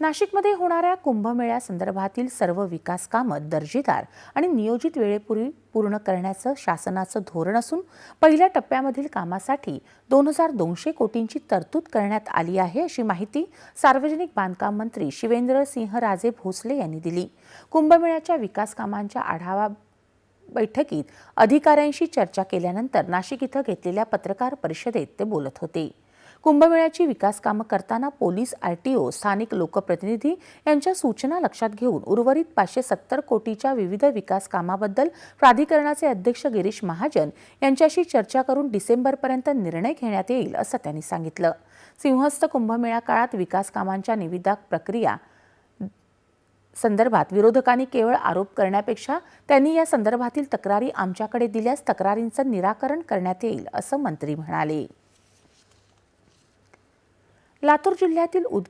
नाशिकमध्ये होणाऱ्या कुंभमेळ्यासंदर्भातील सर्व विकास कामं दर्जेदार आणि नियोजित वेळेपूर्वी पूर्ण करण्याचं शासनाचं धोरण असून पहिल्या टप्प्यामधील कामासाठी दोन हजार दोनशे कोटींची तरतूद करण्यात आली आहे अशी माहिती सार्वजनिक बांधकाम मंत्री शिवेंद्र सिंह राजे भोसले यांनी दिली. कुंभमेळ्याच्या विकास कामांच्या आढावा बैठकीत अधिकाऱ्यांशी चर्चा केल्यानंतर नाशिक इथं घेतलेल्या पत्रकार परिषदेत ते बोलत होते. कुंभमेळ्याची विकास कामं करताना पोलीस आरटीओ स्थानिक लोकप्रतिनिधी यांच्या सूचना लक्षात घेऊन उर्वरित पाचशे सत्तर कोटीच्या विविध विकास कामाबद्दल प्राधिकरणाचे अध्यक्ष गिरीश महाजन यांच्याशी चर्चा करून डिसेंबरपर्यंत निर्णय घेण्यात येईल असं त्यांनी सांगितलं. सिंहस्थ कुंभमेळा काळात विकास कामांच्या निविदा प्रक्रिया संदर्भात विरोधकांनी केवळ आरोप करण्यापेक्षा त्यांनी या संदर्भातील तक्रारी आमच्याकडे दिल्यास तक्रारींचं निराकरण करण्यात येईल असं मंत्री म्हणाले. لا ترجي اللاتي الأود